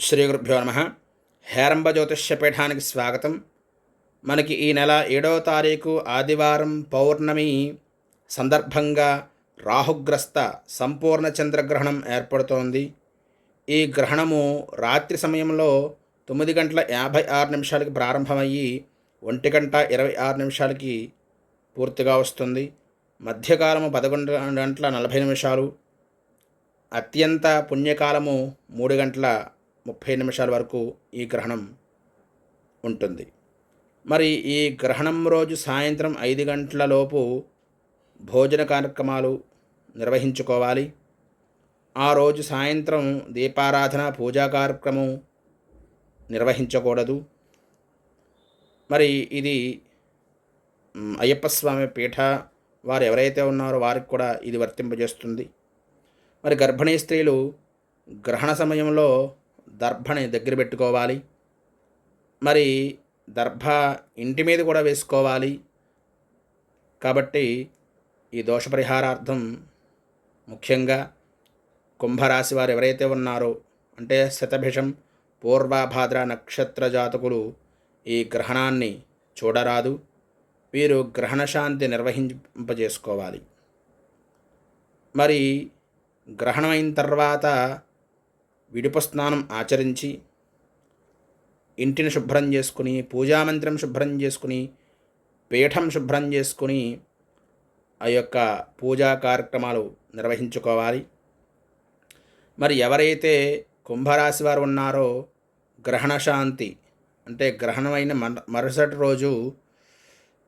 శ్రీ గురుభ్యో నమ. హేరంబ జ్యోతిష్య పీఠానికి స్వాగతం. మనకి ఈ నెల ఏడవ తారీఖు ఆదివారం పౌర్ణమి. సందర్భంగా రాహుగ్రస్త సంపూర్ణ చంద్రగ్రహణం ఏర్పడుతోంది. ఈ గ్రహణము రాత్రి సమయంలో తొమ్మిది గంటల యాభై ఆరు నిమిషాలకి ప్రారంభమయ్యి ఒంటి గంట ఇరవై ఆరు నిమిషాలకి పూర్తిగా వస్తుంది. మధ్యకాలము పదకొండు గంటల నలభై నిమిషాలు. అత్యంత పుణ్యకాలము మూడు గంటల ముప్పై నిమిషాల వరకు ఈ గ్రహణం ఉంటుంది. మరి ఈ గ్రహణం రోజు సాయంత్రం ఐదు గంటల లోపు భోజన కార్యక్రమాలు నిర్వహించుకోవాలి. ఆ రోజు సాయంత్రం దీపారాధన పూజా కార్యక్రమం నిర్వహించకూడదు. మరి ఇది అయ్యప్ప స్వామి పీఠ వారు ఎవరైతే ఉన్నారో వారికి కూడా ఇది వర్తింపజేస్తుంది. మరి గర్భిణీ స్త్రీలు గ్రహణ సమయంలో దర్భని దగ్గర పెట్టుకోవాలి. మరి దర్భ ఇంటి మీద కూడా వేసుకోవాలి. కాబట్టి ఈ దోష పరిహారార్థం ముఖ్యంగా కుంభరాశి వారు ఎవరైతే ఉన్నారో అంటే శతభిషం పూర్వభాద్ర నక్షత్ర జాతకులు ఈ గ్రహణాన్ని చూడరాదు. వీరు గ్రహణ శాంతి నిర్వహింపజేసుకోవాలి. మరి గ్రహణం అయిన తర్వాత విడుపు స్నానం ఆచరించి ఇంటిని శుభ్రం చేసుకుని పూజామందిరం శుభ్రం చేసుకుని పీఠం శుభ్రం చేసుకుని ఆ యొక్క పూజా కార్యక్రమాలు నిర్వహించుకోవాలి. మరి ఎవరైతే కుంభరాశి వారు ఉన్నారో గ్రహణ శాంతి అంటే గ్రహణమైన మన మరుసటి రోజు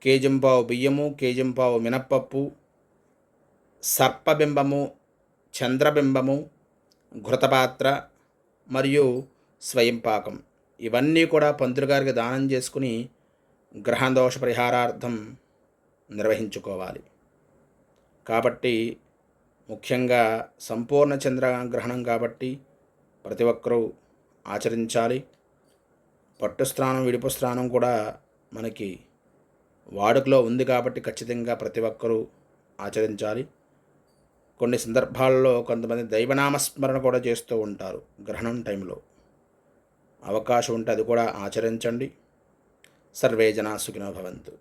కేజింపావు బియ్యము కేజింపావు మినప్పప్పు సర్పబింబము చంద్రబింబము ఘృతపాత్ర మరియు స్వయంపాకం ఇవన్నీ కూడా పంతులు గారికి దానం చేసుకుని గ్రహదోష పరిహారార్థం నిర్వహించుకోవాలి. కాబట్టి ముఖ్యంగా సంపూర్ణ చంద్రగ్రహణం కాబట్టి ప్రతి ఒక్కరూ ఆచరించాలి. పట్టు స్నానం విడుపు స్నానం కూడా మనకి వాడుకలో ఉంది కాబట్టి ఖచ్చితంగా ప్రతి ఒక్కరూ ఆచరించాలి. కొన్ని సందర్భాల్లో కొంతమంది దైవనామస్మరణ కూడా చేస్తూ ఉంటారు గ్రహణం టైంలో. అవకాశం ఉంటే అది కూడా ఆచరించండి. సర్వే జనా సుఖినో భవంతు.